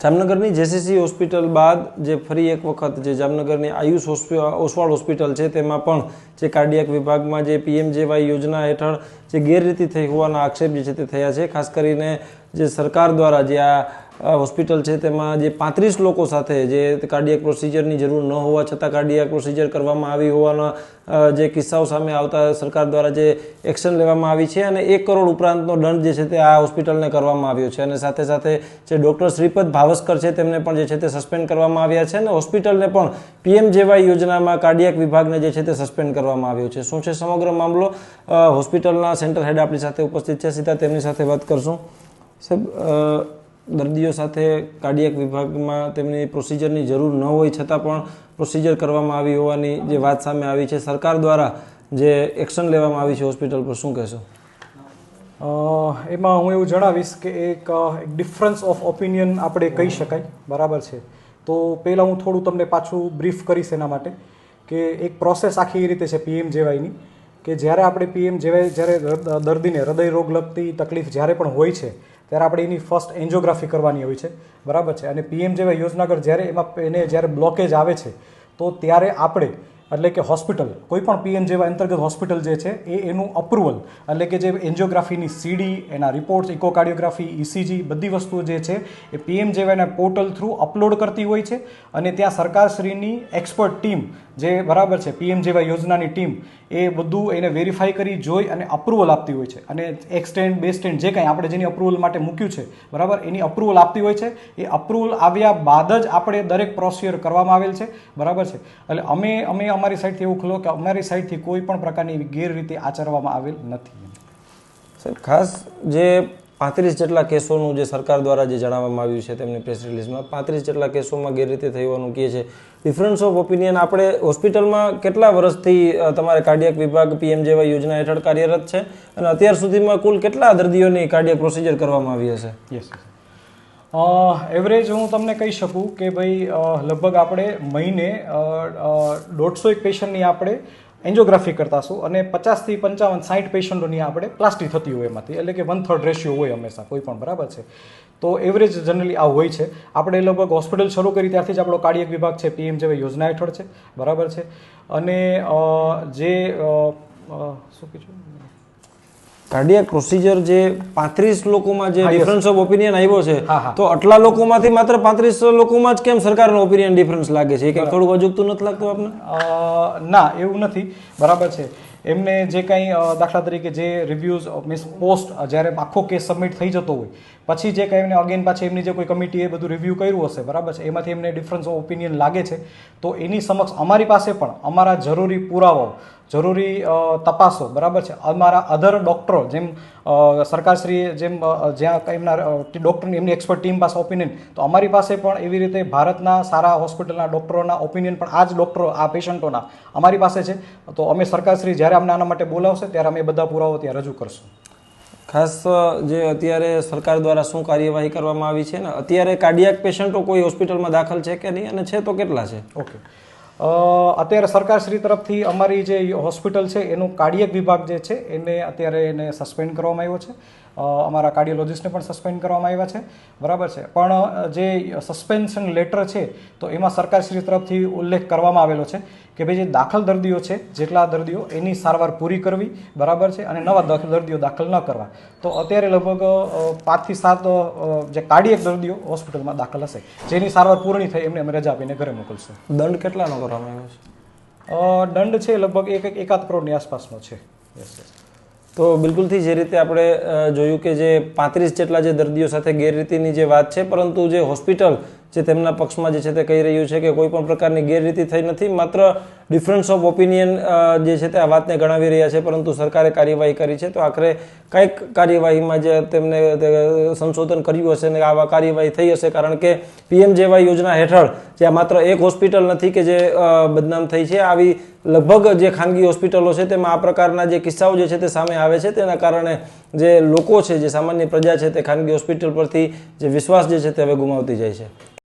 જામનગરની JCC hospital બાદ જે ફરી એક વખત જે જામનગરની આયુષ ઓસવાળ હોસ્પિટલ છે, તેમાં પણ જે કાર્ડિયાક વિભાગમાં જે પીએમજેવાય યોજના હેઠળ જે ગેરરીતિ થઈ હોવાના આક્ષેપ જે છે તે થયા છે. ખાસ કરીને જે સરકાર દ્વારા જે આ હોસ્પિટલ છે તેમાં જે પાંત્રીસ લોકો સાથે જે કાર્ડિયાક પ્રોસિજરની જરૂર ન હોવા છતાં કાર્ડિયાક પ્રોસિજર કરવામાં આવી હોવાના જે કિસ્સાઓ સામે આવતા સરકાર દ્વારા જે એક્શન લેવામાં આવી છે અને એક કરોડ ઉપરાંતનો દંડ જે છે તે આ હોસ્પિટલને કરવામાં આવ્યો છે અને સાથે સાથે જે ડૉક્ટર શ્રીપદ ભાવસ્કર છે તેમને પણ જે છે તે સસ્પેન્ડ કરવામાં આવ્યા છે અને હોસ્પિટલને પણ પીએમજેવાય યોજનામાં કાર્ડિયાક વિભાગને જે છે તે સસ્પેન્ડ કરવામાં આવ્યો છે. શું છે સમગ્ર મામલો? હોસ્પિટલના સેન્ટર હેડ આપણી સાથે ઉપસ્થિત છે. સીધા તેમની સાથે વાત કરશું. સાહેબ દર્દીઓ સાથે કાર્ડિયક વિભાગમાં તેમની પ્રોસિજરની જરૂર ન હોય છતાં પણ પ્રોસિજર કરવામાં આવી હોવાની જે વાત સામે આવી છે, સરકાર દ્વારા જે એક્શન લેવામાં આવી છે હોસ્પિટલ પર, શું કહેશો? એમાં હું એવું જણાવીશ કે એક ડિફરન્સ ઓફ ઓપિનિયન આપણે કહી શકાય, બરાબર છે. તો પહેલાં હું થોડું તમને પાછું બ્રીફ કરીશ એના માટે કે એક પ્રોસેસ આખી એ રીતે છે પીએમ જેવાયની, કે જ્યારે આપણે પીએમ જેવાય, જ્યારે દર્દીને હૃદય રોગ લગતી તકલીફ જ્યારે પણ હોય છે ત્યારે આપણે એની ફર્સ્ટ એન્જિયોગ્રાફી કરવાની હોય છે. બરાબર છે? અને પીએમ જેવાય યોજનાગર જ્યારે એમાં એને જ્યારે બ્લોકેજ આવે છે, તો ત્યારે આપણે એટલે કે હોસ્પિટલ, કોઈ પણ પીએમ જેવા અંતર્ગત હોસ્પિટલ જે છે, એ એનું અપ્રુવલ એટલે કે જે એન્જિયોગ્રાફીની સીડી, એના રિપોર્ટ્સ ઇકોકાર્ડિયોગ્રાફી ઇસીજી બધી વસ્તુઓ જે છે, એ પીએમ જેવાના પોર્ટલ થ્રુ અપલોડ કરતી હોય છે. અને ત્યાં સરકારશ્રીની એક્સપર્ટ ટીમ જે બરાબર છે, પીએમ જેવા યોજનાની ટીમ એ બધું એને વેરીફાઈ કરી, જોઈ અને અપ્રુવલ આપતી હોય છે. અને એક્સટેન્ડ સ્ટેન્ડ બે સ્ટેન્ડ જે કાંઈ આપણે જેની અપ્રુવલ માટે મૂક્યું છે, બરાબર? એની અપ્રુવલ આપતી હોય છે. એ અપ્રુવલ આવ્યા બાદ જ આપણે દરેક પ્રોસિયર કરવામાં આવેલ છે, બરાબર છે? એટલે અમે અમે અમારી સાઈડથી એવું ખુલ્લો કે અમારી સાઈડથી કોઈ પણ પ્રકારની ગેરરીતિ આચરવામાં આવેલ નથી. સર ખાસ જે પાંત્રીસ જેટલા કેસોનું જે સરકાર દ્વારા જે જણાવવામાં આવ્યું છે તેમની પ્રેસ રિલીઝમાં પાંત્રીસ જેટલા કેસોમાં ગેરરીતિ થઈ હોવાનું કહે છે. ડિફરન્સ ઓફ ઓપિનિયન આપણે હોસ્પિટલમાં કેટલા વર્ષથી તમારે કાર્ડિયક વિભાગ પીએમજેવાય યોજના હેઠળ કાર્યરત છે? અને અત્યાર સુધીમાં કુલ કેટલા દર્દીઓની કાર્ડિયક પ્રોસિજર કરવામાં આવી હશે? યસ એવરેજ હું તમને કહી શકું કે ભાઈ લગભગ આપણે મહિને દોઢસો એક પેશન્ટની આપણે એન્જિયોગ્રાફી કરતા છું અને પચાસથી પંચાવન સાઠ પેશન્ટોની આપણે પ્લાસ્ટિક થતી હોય એમાંથી. એટલે કે વન થર્ડ રેશિયો હોય હંમેશા, કોઈ પણ, બરાબર છે? તો એવરેજ જનરલી આ હોય છે. આપણે લગભગ હોસ્પિટલ શરૂ કરી ત્યારથી જ આપણો કાર્ડિયક વિભાગ છે પીએમ જેવી યોજના હેઠળ છે, બરાબર છે? અને જે શું કીધું? કાર્ડિયાક પ્રોસિજર જે પાંત્રીસ લોકોમાં જે ડિફરન્સ ઓફ ઓપિનિયન આવ્યો છે. તો આટલા લોકોમાંથી માત્ર પાંત્રીસ લોકોમાં જ કેમ સરકારનો ઓપિનિયન ડિફરન્સ લાગે છે? કે થોડું અજુગતું નથી લાગતું આપને? ના એવું નથી. બરાબર છે. એમને જે કંઈ દાખલા તરીકે જે રિવ્યૂઝ મીન્સ પોસ્ટ જ્યારે આખો કેસ સબમિટ થઈ જતો હોય પછી જે કંઈ એમને અગેન પાછી એમની જે કોઈ કમિટીએ બધું રિવ્યૂ કર્યું હશે બરાબર છે? એમાંથી એમને ડિફરન્સ ઓફ ઓપિનિયન લાગે છે. તો એની સમક્ષ અમારી પાસે પણ અમારા જરૂરી પુરાવાઓ જરૂરી તપાસો બરાબર છે? અમારા અધર ડૉક્ટરો જેમ સરકારશ્રી સરકારશ્રીએ જેમ જ્યાં એમના ડૉક્ટરની એમની એક્સપર્ટ ટીમ પાસે ઓપિનિયન તો અમારી પાસે પણ એવી રીતે ભારતના સારા હોસ્પિટલના ડૉક્ટરોના ઓપિનિયન પણ આ જ ડૉક્ટરો આ પેશન્ટોના અમારી પાસે છે. તો અમે સરકારશ્રી જ્યારે અમને આના માટે બોલાવશે ત્યારે અમે બધા પુરાવો ત્યાં રજૂ કરશું. ખાસ જે અત્યારે સરકાર દ્વારા શું કાર્યવાહી કરવામાં આવી છે ને અત્યારે કાર્ડિયાક પેશન્ટો કોઈ હોસ્પિટલમાં દાખલ છે કે નહીં? અને છે તો કેટલા છે? ઓકે અત્યારે સરકારશ્રી તરફથી અમારી જે હોસ્પિટલ છે, એનું કાર્ડિયક વિભાગ જે છે, એને અત્યારે એને સસ્પેન્ડ કરવામાં આવ્યો છે. અમારા કાર્ડિયોલોજિસ્ટને પણ સસ્પેન્ડ કરવામાં આવ્યા છે. બરાબર છે. પણ જે સસ્પેન્શન લેટર છે તો એમાં સરકારશ્રી તરફથી ઉલ્લેખ કરવામાં આવેલો છે કે ભાઈ જે દાખલ દર્દીઓ છે જેટલા દર્દીઓ એની સારવાર પૂરી કરવી બરાબર છે અને નવા દાખલ દર્દીઓ દાખલ ન કરવા. તો અત્યારે લગભગ પાંચથી સાત જે કાર્ડિયક દર્દીઓ હોસ્પિટલમાં દાખલ હશે. જેની સારવાર પૂર્ણ થઈ એમને અમે રજા આપીને ઘરે મોકલશું. દંડ કેટલાનો કરવામાં આવ્યો છે? દંડ છે લગભગ એક એક એકાદ કરોડની આસપાસનો છે. યસ યસ તો બિલકુલથી જે રીતે આપણે જોયું કે જે પાંત્રીસ જેટલા જે દર્દીઓ સાથે ગેરરીતિની જે વાત છે, પરંતુ જે હોસ્પિટલ જે તેમના પક્ષમાં જે છે તે કહી રહ્યું છે કે કોઈ પણ પ્રકારની ગેરરીતિ થઈ નથી, માત્ર ડિફરન્સ ઓફ ઓપિનિયન જે છે તે આ વાતને ગણાવી રહ્યા છે, પરંતુ સરકારે કાર્યવાહી કરી છે. તો આખરે કંઈક કાર્યવાહીમાં જે તેમને સંશોધન કર્યું હશે ને આવા કાર્યવાહી થઈ હશે, કારણ કે પીએમ જેવા યોજના હેઠળ જે માત્ર એક હોસ્પિટલ નથી કે જે બદનામ થઈ છે, આવી લગભગ જે ખાનગી હોસ્પિટલો છે તેમાં આ પ્રકારના જે કિસ્સાઓ જે છે તે સામે આવે છે. તેના કારણે જે લોકો છે, જે સામાન્ય પ્રજા છે તે ખાનગી હોસ્પિટલ પરથી જે વિશ્વાસ જે છે તે હવે ગુમાવતી જાય છે.